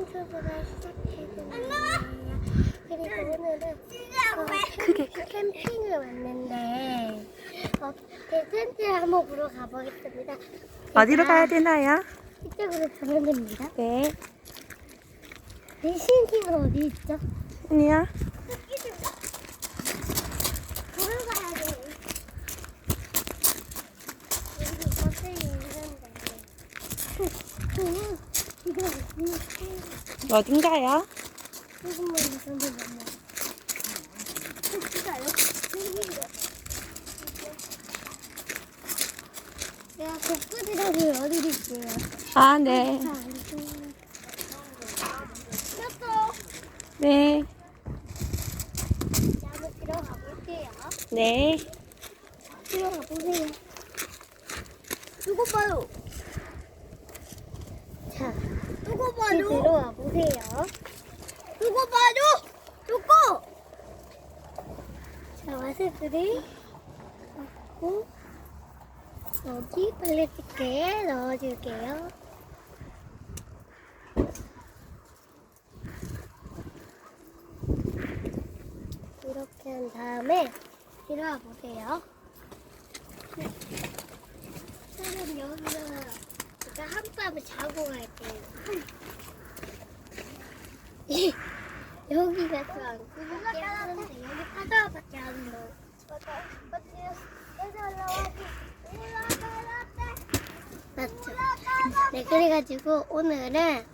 유튜브를 시작해보네요. 그리고 오늘은 어, 크게, 캠핑을 왔는데 어, 텐트를 한번 보러 가보겠습니다. 어디로 가야 되나요? 이쪽으로 가면 됩니다. 네. 내 신기가 어디 있죠? 아니야. 보러 가야 돼. 여기 있는데. 이거? 어딘가요? 진짜요? 제가 독수리라고 열어드릴게요. 아, 네. 켰어. 네. 한번 들어가 볼게요. 네. 들어가 보세요. 누구 봐요? 자, 누구 봐요? 들어와 보세요. 누구 봐요? 누구? 자, 마스크를 받고 여기 플라스틱에 넣어줄게요. 이렇게 한 다음에 들어와 보세요. 저는 여기서 제가 한밤을 자고 갈게요. 여기가 좀안 꾸미게 하는데 여기 파자마밖에 안 넣어. 맞죠? 네, 그래가지고 오늘은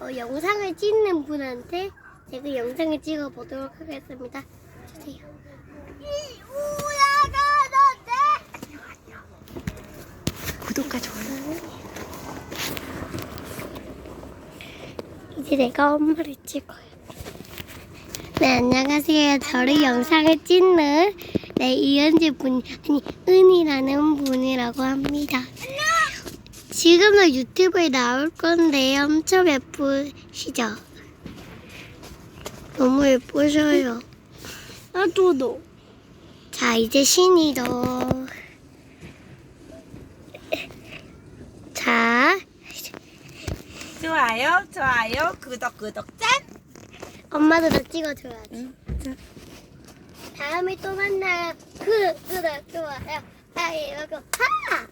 어, 영상을 찍는 분한테 제가 영상을 찍어 보도록 하겠습니다. 주세요. 구독과 좋아요. 이제 내가 엄마를 찍어요. 네, 안녕하세요. 저를 영상을 찍는 네, 이현지 분, 아니, 은이라는 분이라고 합니다. 지금도 유튜브에 나올 건데 엄청 예쁘시죠? 너무 예쁘셔요. 나도 너. 자, 이제 신이도. 자, 좋아요, 좋아요, 구독, 구독, 짠! 엄마도 나 찍어줘야지. 응. 자, 다음에 또 만나요. 그, 구독, 좋아요. 알림, 하!